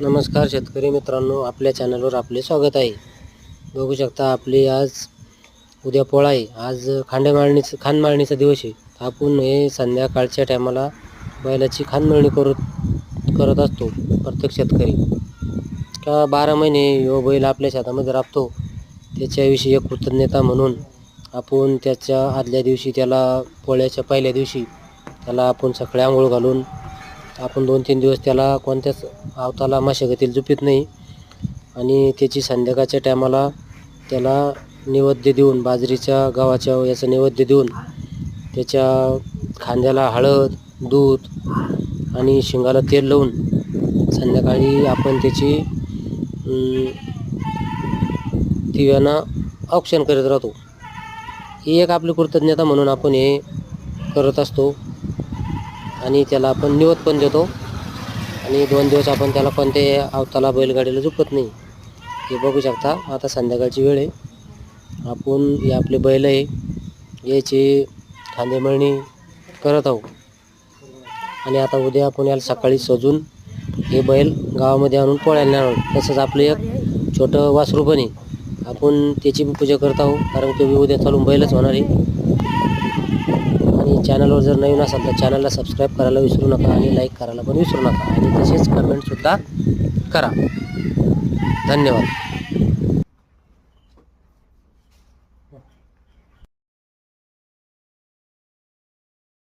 नमस्कार शेतकरी मित्रांनो आपल्या चॅनलवर आपले स्वागत आहे. बघू शकता आपली आज उद्या पोळा आहे. आज खांडेमाळणीचं खानमाळणीचा दिवस आहे. आपण हे संध्याकाळच्या टायमाला बैलाची खानमळणी करत करत असतो प्रत्येक शेतकरी. का बारा महिने यो बैल आपल्या शेतामध्ये राबतो त्याच्याविषयी एक कृतज्ञता म्हणून आपण त्याच्या आदल्या दिवशी त्याला पोळ्याच्या पहिल्या दिवशी त्याला आपण सकाळी आंघोळ घालून आपण दोन तीन दिवस त्याला कोणत्याच आवताला मशागतील जुपीत नाही. आणि त्याची संध्याकाळच्या टायमाला त्याला नैवेद्य देऊन बाजरीच्या गव्हाच्या याचं नैवेद्य देऊन त्याच्या खांद्याला हळद दूध आणि शिंगाला तेल लावून संध्याकाळी आपण त्याची दिव्यानं औक्षण करत राहतो. ही एक आपली कृतज्ञता म्हणून आपण हे करत असतो. आणि त्याला आपण निवत पण देतो. आणि दोन दिवस आपण त्याला कोणत्याही अवताला बैलगाडीला झुकत नाही. हे बघू शकता आता संध्याकाळची वेळ आहे. आपण हे आपले बैल आहे याची खांदेमळणी करत आहोत. आणि आता उद्या आपण याला सकाळी सजून हे बैल गावामध्ये आणून पोळ्याला नेणार आहोत. तसंच आपलं एक छोटं वासरू पण आहे. आपण त्याची पूजा करत आहोत कारण की उद्या चालून बैलच होणार आहे. आणि चॅनलवर जर नवीन असाल तर चॅनलला सबस्क्राईब करायला विसरू नका आणि लाईक करायला पण विसरू नका. आणि तसेच कमेंटसुद्धा करा. धन्यवाद.